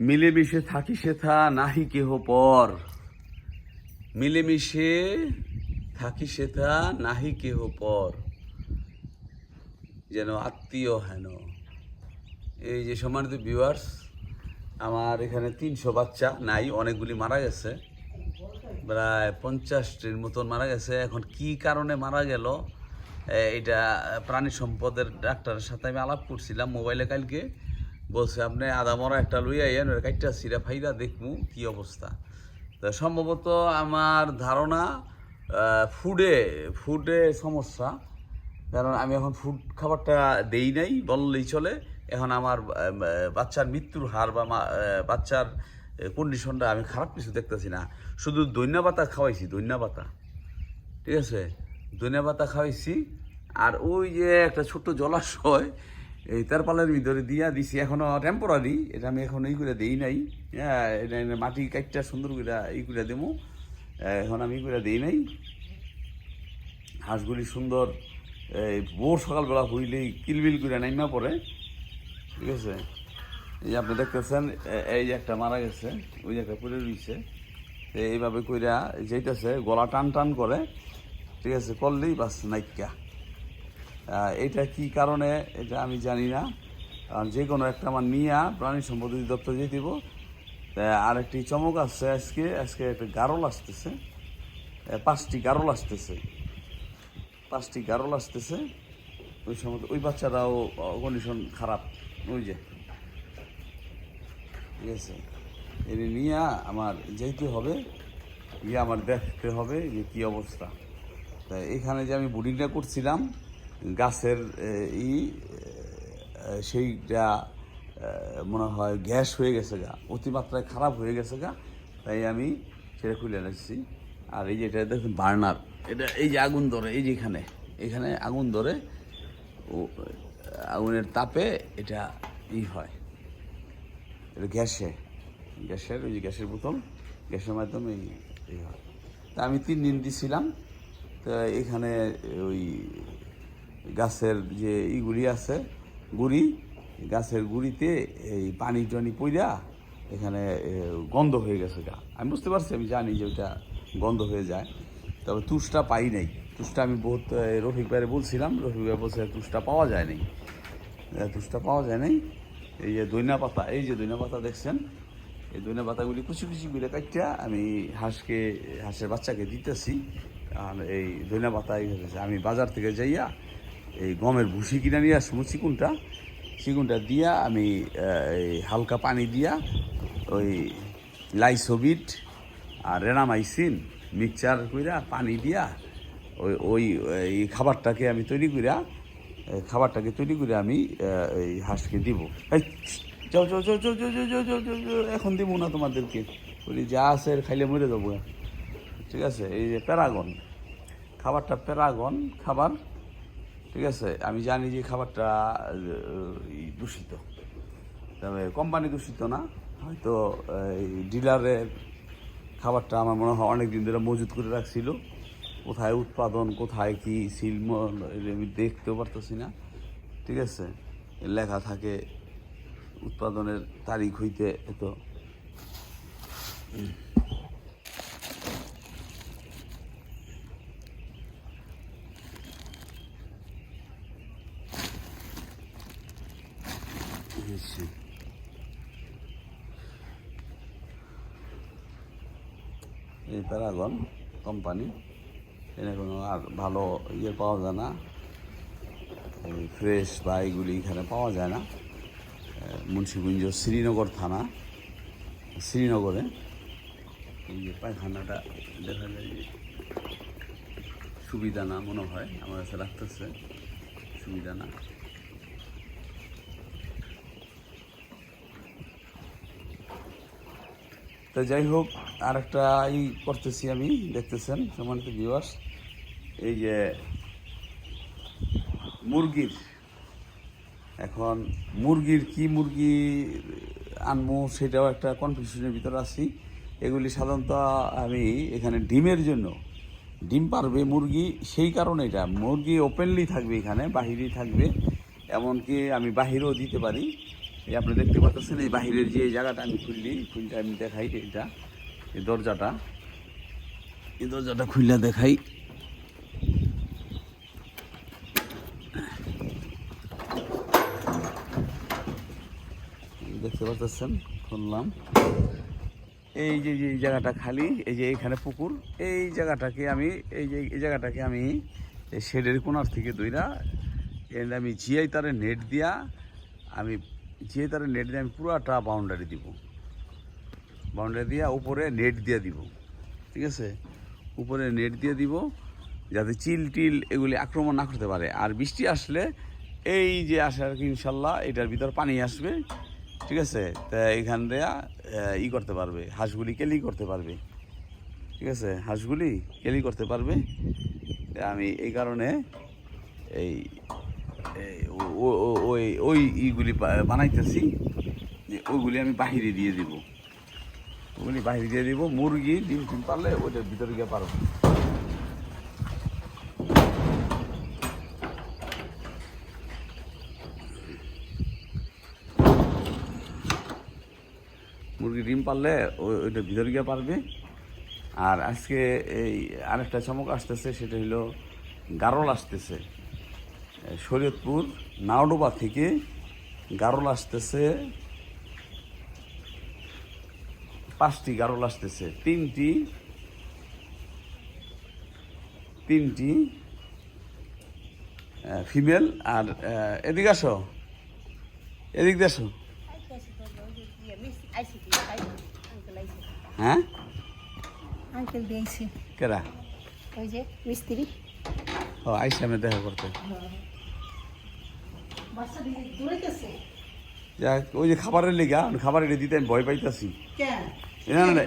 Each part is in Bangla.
মিলেমিশে থাকি সেথা নাহি কেহ পর। মিলেমিশে থাকি সেথা নাহি কেহ পর। যেন আত্মীয় হেন। এই যে সম্মানিত ভিউয়ার্স আমার এখানে তিনশো বাচ্চা নাই, অনেকগুলি মারা গেছে। প্রায় পঞ্চাশটির মতন মারা গেছে। এখন কি কারণে মারা গেল? এটা প্রাণী সম্পদের ডাক্তারের সাথে আমি আলাপ করছিলাম মোবাইলে কালকে। বলছে, আপনি আদা মরা একটা লই আইয়েন, ওর কাইটা সিরা ফাইরা দেখমু কি অবস্থা? তো সম্ভবত আমার ধারণা ফুডে ফুডে সমস্যা। কারণ আমি এখন ফুড খাবারটা দেই নাই, বললেই চলে। এখন আমার বাচ্চার মৃত্যুর হার বা বাচ্চার কন্ডিশনটা আমি খারাপ কিছু দেখতেছি না। শুধু দৈন্য পাতা খাওয়াইছি দৈন্য পাতা। ঠিক আছে? ধনিয়া পাতা খাওয়াইছি, আর ওই যে একটা ছোট্ট জলাশয় এই তারপালের ভিতরে দিয়া দিছি, এখনও টেম্পোরারি এটা আমি এখন এই করে দিই নাই। হ্যাঁ এটা মাটি কাটটা সুন্দর করে এই করে দেবো এখন আমি করে দিই নাই। হাঁসগুলি সুন্দর এই ভোর সকালবেলা হইলেই কিলবিল করে নাইমা পড়ে। ঠিক আছে? এই আপনি দেখতেছেন এই যে একটা মারা গেছে, ওই যে একটা পড়ে রয়েছে এইভাবে কইরা যেতেছে গলা টান টান করে। ঠিক আছে? করলেই বাস নাইকা। এটা কি কারণে? এটা আমি জানি না। কারণ যে কোনো একটা আমার নিয়া প্রাণী সম্পদ দপ্তর দিয়ে দিব। তা আরেকটি চমক আসছে আজকে। আজকে একটা গারল আসতেছে। পাঁচটি গারল আসতেছে। পাঁচটি গারল আসতেছে। ওই সময় ওই বাচ্চারাও কন্ডিশন খারাপ। ওই যে। ঠিক আছে? এর নিয়ে আমার যেতে হবে। গিয়ে আমার দেখতে হবে যে কী অবস্থা। তা এখানে যে আমি বোর্ডিংটা করছিলাম গাছের ই সেইটা মনে হয় গ্যাস হয়ে গেছে গা। অতিমাত্রায় খারাপ হয়ে গেছে গা। তাই আমি সেটা খুলে এনেছি আর এই যে এটা দেখুন, বার্নার। এটা এই যে আগুন ধরে, এই যে এখানে আগুন ধরে, ও, আগুনের তাপে এটা ই হয়। এটা গ্যাসে, গ্যাসের, ওই যে গ্যাসের বোতল, গ্যাসের মাধ্যমে এই হয়। তা আমি তিন দিন দিছিলাম। তো এখানে ওই গাছের যে ইগুড়ি আছে, গুড়ি, গাছের গুড়িতে এই পানি টানি পইরা এখানে গন্ধ হয়ে গেছে গা। আমি বুঝতে পারছি, আমি জানি যে ওটা গন্ধ হয়ে যায়, তবে তুষটা পাই নাই। তুষটা আমি বহুত রফিক ভাইরে বলছিলাম, রফিক ভাই বলছে তুষটা পাওয়া যায় নাই। তুষটা পাওয়া যায় নাই। এই যে দইনা পাতা, এই যে দইনা পাতা দেখছেন, এই দইনা পাতাগুলি কুচি কুচি করে কাটিয়া আমি হাঁসকে, হাঁসের বাচ্চাকে দিতেছি। আর এই দইনা পাতা আমি বাজার থেকে যাইয়া এই গমের ভুসি কিনে নিয়ে আসব, চিকুনটা। চিকুনটা দিয়া আমি হালকা পানি দিয়া ওই লাইসোবিট আর রেনামাইসিন মিক্সচার কইরা পানি দিয়া ওই ওই, এই খাবারটাকে আমি তৈরি করিয়া খাবারটাকে তৈরি করে আমি এই হাঁসকে দিব। এখন দিব না তোমাদেরকে। বলি, যা আছে খাইলে মরে যাব। ঠিক আছে? এই যে প্যারাগন। খাবারটা প্যারাগন, খাবার ঠিক আছে? আমি জানি যে খাবারটা দূষিত। তবে কোম্পানি দূষিত না। হয়তো এই ডিলারের খাবারটা আমার মনে হয় অনেক দিন ধরে মজুত করে রাখছিল। কোথায় উৎপাদন, কোথায় কি শিল্প আমি দেখতেও পারতেছি না। ঠিক আছে? লেখা থাকে উৎপাদনের তারিখ হইতে এত। আচ্ছা। এই প্যারাগন কোম্পানি এখানে কোনো আর ভালো ইয়ে পাওয়া যায় না। ফ্রেশ বা এইগুলি এখানে পাওয়া যায় না। মুন্সিগঞ্জ শ্রীনগর থানা, শ্রীনগরে। এই যে পায়খানাটা দেখা যায় যে সুবিধা না মনে হয়, আমার কাছে রাখতেছে সুবিধা না। তো যাই হোক আর একটা ই করতেছি আমি, দেখতেছেন সম্মানিত ভিউয়ার্স এই যে মুরগির, এখন মুরগির কি মুরগি আনব সেটাও একটা কনফিউশনের ভিতরে আছি। এগুলি সাধারণত আমি এখানে ডিমের জন্য, ডিম পারবে মুরগি, সেই কারণে এটা, মুরগি ওপেনলি থাকবে এখানে, বাহিরেই থাকবে, এমনকি আমি বাহিরেও দিতে পারি। এই আপনি দেখতে পাচ্ছেন এই বাহিরের যে জায়গাটা আমি খুললি খুলটা আমি দেখাই এটা, এই দরজাটা। এই দরজাটা খুললে দেখাই। দেখতে পাচ্ছেন, খুললাম। এই যে যে জায়গাটা খালি, এই যে এখানে পুকুর, এই জায়গাটাকে আমি, এই যে, এই জায়গাটাকে আমি শেডের কোনার থেকে দইরা এর আমি জিআই তারে নেট দিয়া আমি জিআই তারে নেট দিয়ে আমি পুরাটা বাউন্ডারি দিব। বাউন্ডারি দিয়া উপরে নেট দিয়ে দিব। ঠিক আছে? উপরে নেট দিয়ে দিব, যাতে চিল টিল এগুলি আক্রমণ না করতে পারে। আর বৃষ্টি আসলে এই যে আসে আর কি, ইনশাল্লাহ, এটার ভিতর পানি আসবে। ঠিক আছে? তা এখান দেয়া ই করতে পারবে। হাঁসগুলি কেলি করতে পারবে। ঠিক আছে? হাঁসগুলি কেলি করতে পারবে। আমি এই কারণে এই ওই ওই ইগুলি বানাইতেছি, যে ওইগুলি আমি বাহিরে দিয়ে দিব। ওগুলি বাহিরে দিয়ে দিব, মুরগি, ডিম টিম পারলে ওইটার ভিতরে গিয়ে পারব মুরগি, ডিম পারলে ওই- ওইটা ভিতরে গিয়ে পারবে। আর আজকে এই আরেকটা চমক আসতেছে, সেটা হলো গারল আসতেছে। শরীয়তপুর নাওডোবা থেকে গারল আসতেছে পাঁচটি গারল আসতেছে তিনটি তিনটি ফিমেল আর এদিকে আসো এদিক দিয়ে আসো। হ্যাঁ? আঙ্কেল দিয়েছে কেরা? ওই যে মিস্ত্রি। ও আইসা আমি দেখা করতে। দৌড়াইতেছে যাক ওই যে খাবারের লেগা আমি খাবার এটা দিতে আমি ভয় পাইতাছি। না, না?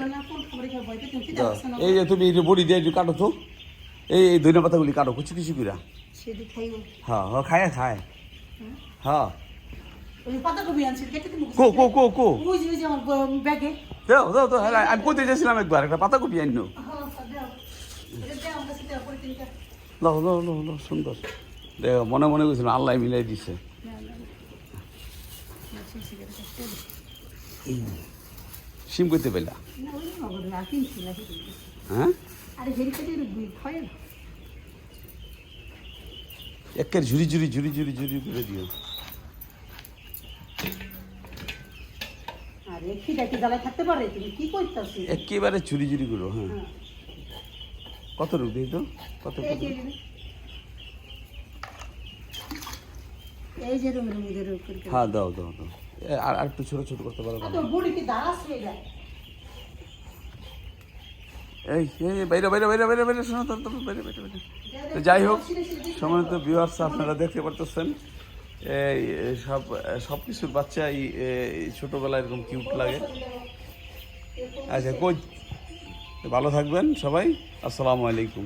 এই যে তুমি বড়ি দিয়ে একটু কাটো তো এই এই ধনিয়া পাতাগুলি কাটো কুচি কুচি করে। হ্যাঁ হ্যাঁ খায় খায়। হ্যাঁ? কো কো কো কো। দাও দাও হ্যাঁ, আমি কোথায় যাচ্ছিলাম একবার একটা পাতা কপি আইন হ্যাঁ, কাছে সুন্দর। দেখো মনে মনে করছিলাম আল্লাহ মিলাই দিছে না, না, না। না, সেই সিগারেট একটা দে। সিম করতে পেলা। হ্যাঁ হয়। একের ঝুরি ঝুরি ঝুরি ঝুরি ঝুরি করে দিও একেবারে ঝুরি ঝুরি করো হ্যাঁ কত রূপ দিই তো কত হ্যাঁ দাও দাও দাও আর আর একটু ছোট ছোট করতে পারো যায় এই এই বাইরে বাইরে বাইরে বাইরে বাইরে শোনো বাইরে বাইরে বাইরে। তো যাই হোক সম্মানিত ভিউয়ার্স আপনারা দেখতে পারতেছেন। এই সব সব কিছুর বাচ্চা এই এই ছোটোবেলায় এরকম কিউট লাগে। আচ্ছা কই? ভালো থাকবেন সবাই। আসসালামু আলাইকুম।